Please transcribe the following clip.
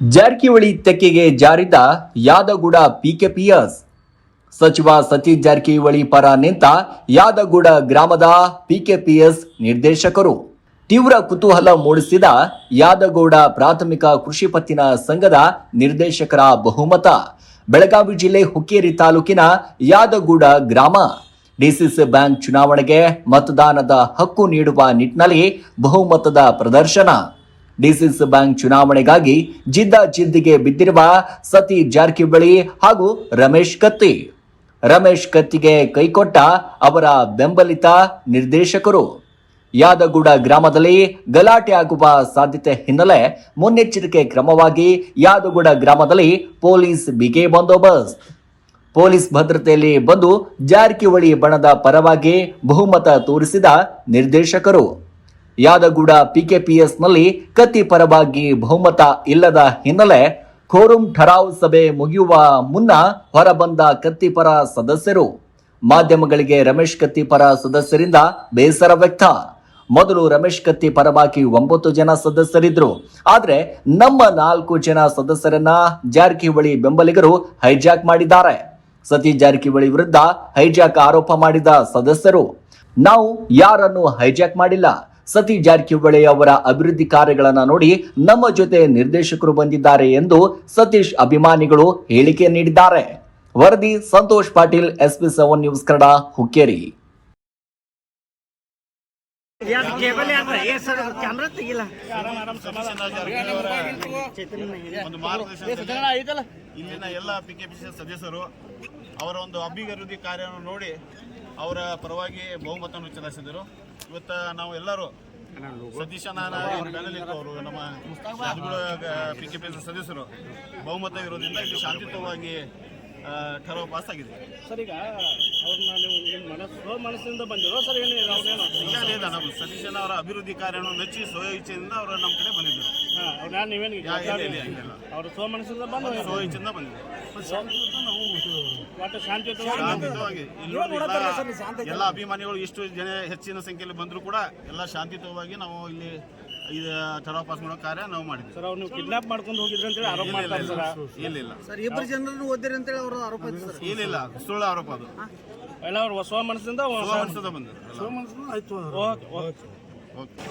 ಜಾರಕಿಹೊಳಿ ತೆಕ್ಕೆಗೆ ಜಾರಿದ ಯಾದಗುಡ ಪಿಕೆಪಿಎಸ್. ಸಚಿವ ಸತೀಶ್ ಜಾರಕಿಹೊಳಿ ಪರ ನಿಂತ ಯಾದಗುಡ ಗ್ರಾಮದ ಪಿಕೆಪಿಎಸ್ ನಿರ್ದೇಶಕರು ತೀವ್ರ ಕುತೂಹಲ ಮೂಡಿಸಿದ ಯಾದಗೌಡ ಪ್ರಾಥಮಿಕ ಕೃಷಿ ಪತ್ತಿನ ಸಂಘದ ನಿರ್ದೇಶಕರ ಬಹುಮತ. ಬೆಳಗಾವಿ ಜಿಲ್ಲೆ ಹುಕ್ಕೇರಿ ತಾಲೂಕಿನ ಯಾದಗೂಡ ಗ್ರಾಮ. ಡಿಸಿಸಿ ಬ್ಯಾಂಕ್ ಚುನಾವಣೆಗೆ ಮತದಾನದ ಹಕ್ಕು ನೀಡುವ ನಿಟ್ಟಿನಲ್ಲಿ ಬಹುಮತದ ಪ್ರದರ್ಶನ. ಡಿಸಿಸಿ ಬ್ಯಾಂಕ್ ಚುನಾವಣೆಗಾಗಿ ಜಿದ್ದ ಜಿದ್ದಿಗೆ ಬಿದ್ದಿರುವ ಸತಿ ಜಾರಕಿಹೊಳಿ ಹಾಗೂ ರಮೇಶ್ ಕತ್ತಿ. ರಮೇಶ್ ಕತ್ತಿಗೆ ಕೈಕೊಟ್ಟ ಅವರ ಬೆಂಬಲಿತ ನಿರ್ದೇಶಕರು. ಯಾದಗೂಡ ಗ್ರಾಮದಲ್ಲಿ ಗಲಾಟೆ ಆಗುವ ಸಾಧ್ಯತೆ ಹಿನ್ನೆಲೆ ಮುನ್ನೆಚ್ಚರಿಕೆ ಕ್ರಮವಾಗಿ ಯಾದಗೂಡ ಗ್ರಾಮದಲ್ಲಿ ಪೊಲೀಸ್ ಬಿಗಿ ಬಂದೋಬಸ್ತ್. ಪೊಲೀಸ್ ಭದ್ರತೆಯಲ್ಲಿ ಬಂದು ಜಾರಕಿಹೊಳಿ ಬಣದ ಪರವಾಗಿ ಬಹುಮತ ತೋರಿಸಿದ ನಿರ್ದೇಶಕರು. ಯಾದಗೂಡ ಪಿಕೆಪಿಎಸ್ನಲ್ಲಿ ಕತ್ತಿ ಪರವಾಗಿ ಬಹುಮತ ಇಲ್ಲದ ಹಿನ್ನೆಲೆ ಕೋರುಂ ಠರಾವ್ ಸಭೆ ಮುಗಿಯುವ ಮುನ್ನ ಹೊರಬಂದ ಕತ್ತಿಪರ ಸದಸ್ಯರು. ಮಾಧ್ಯಮಗಳಿಗೆ ರಮೇಶ್ ಕತ್ತಿಪರ ಸದಸ್ಯರಿಂದ ಬೇಸರ ವ್ಯಕ್ತ. ಮೊದಲು ರಮೇಶ್ ಕತ್ತಿ ಪರವಾಗಿ ಒಂಬತ್ತು ಜನ ಸದಸ್ಯರಿದ್ರು. ಆದರೆ ನಮ್ಮ ನಾಲ್ಕು ಜನ ಸದಸ್ಯರನ್ನ ಜಾರಕಿಹೊಳಿ ಬೆಂಬಲಿಗರು ಹೈಜಾಕ್ ಮಾಡಿದ್ದಾರೆ. ಸತೀಶ್ ಜಾರಕಿಹೊಳಿ ವಿರುದ್ಧ ಹೈಜಾಕ್ ಆರೋಪ ಮಾಡಿದ ಸದಸ್ಯರು. ನಾವು ಯಾರನ್ನು ಹೈಜಾಕ್ ಮಾಡಿಲ್ಲ. ಸತೀಶ್ ಜಾರಕಿಹೊಳಿ ಅವರ ಅಭಿವೃದ್ಧಿ ಕಾರ್ಯಗಳನ್ನು ನೋಡಿ ನಮ್ಮ ಜೊತೆ ನಿರ್ದೇಶಕರು ಬಂದಿದ್ದಾರೆ ಎಂದು ಸತೀಶ್ ಅಭಿಮಾನಿಗಳು ಹೇಳಿಕೆ ನೀಡಿದ್ದಾರೆ. ವರದಿ Santosh Patil SP seven news Kannada Hukkeri. ಇಲ್ಲಿನ ಎಲ್ಲ ಪಿ ಕೆ ಪಿ ಸಿ ಸದಸ್ಯರು ಅವರ ಒಂದು ಅಭಿವೃದ್ಧಿ ಕಾರ್ಯವನ್ನು ನೋಡಿ ಅವರ ಪರವಾಗಿ ಬಹುಮತವನ್ನು ಚಲಾಯಿಸಿದರು. ಇವತ್ತು ನಾವು ಎಲ್ಲರೂ ಸತೀಶ ಅವರು ನಮ್ಮ ಪಿ ಕೆ ಪಿ ಸದಸ್ಯರು. ಬಹುಮತ ಇರೋದ್ರಿಂದ ಇಲ್ಲಿ ಶಾಂತಿಯುತವಾಗಿ ಠರಾವ್ ಪಾಸ್ ಆಗಿದೆ. ಸರ್ ಈಗ ಅವ್ರನ್ನ ನೀವು ನಿಮ್ಮ ಮನಸ್ಸು ಮನಸ್ಸಿನಿಂದ ಬಂದಿರೋ ಸರ್ ಏನು? ಅವ್ರೇನು ಈಗಾಗಲೇ ಇದೆ ನಮ್ಮ ಸತೀಶನ ಅವರ ಅಭಿವೃದ್ಧಿ ಕಾರ್ಯವನ್ನು ಮೆಚ್ಚಿ ಸ್ವ ಇಚ್ಛೆಯಿಂದ ಅವರು ನಮ್ಮ ಕಡೆ ಬಂದಿದ್ದರು. ಹಾಂ ಅವ್ರನ್ನ ನೀವೇನು ಯಾ- ಇಲ್ಲ, ಇಲ್ಲ, ಇಲ್ಲ, ಇಲ್ಲ. ಅವ್ರ ಸ್ವ ಮನಸ್ಸಿಂದ ಬಂದು ಸ್ವಯ ಇಚ್ಛೆಯಿಂದ ಬಂದಿದ್ದರು. ಒಟ್ಟು ಶಾಂತಿಯುತ ಶಾಂತಿಯುತವಾಗಿ ಇಲ್ಲಿ ಎಲ್ಲ- ಎಲ್ಲ ಅಭಿಮಾನಿಗಳು ಇಷ್ಟು ಜನ ಹೆಚ್ಚಿನ ಸಂಖ್ಯೆಯಲ್ಲಿ ಬಂದರೂ ಕೂಡ ಎಲ್ಲ ಶಾಂತಿಯುತವಾಗಿ ನಾವು ಇಲ್ಲಿ ಇದು ಠರಾವ್ ಪಾಸ್ ಮಾಡೋ ಕಾರ್ಯ ನಾವು ಮಾಡಿದ್ವಿ ಸರ್ ಅವ್ರು ನೀವು ಕಿಡ್ನಾಪ್ ಮಾಡ್ಕೊಂಡು ಹೋಗಿದ್ರಿ ಅಂತೇಳಿ ಆರೋಪ ಮಾಡ್ತಾರೆ ಸರ್. ಇಲ್ಲ ಇಲ್ಲ. ಸರ್ ಇಬ್ಬರು ಜನರನ್ನು ಓದಿರಿ ಅಂತೇಳಿ ಅವರು ಆರೋಪ ಸರ್. ಇಲ್ಲ ಇಲ್ಲ. ಸುಳ್ಳು ಆರೋಪ ಅದು. ಎಲ್ಲ ಅವ್ರು ಸ್ವ ಮನಸ್ಸಿಂದ ಅನಿಸ್ತದ ಬಂದರು ಆಯ್ತು ಓಕೆ ಓಕೆ ಓಕೆ.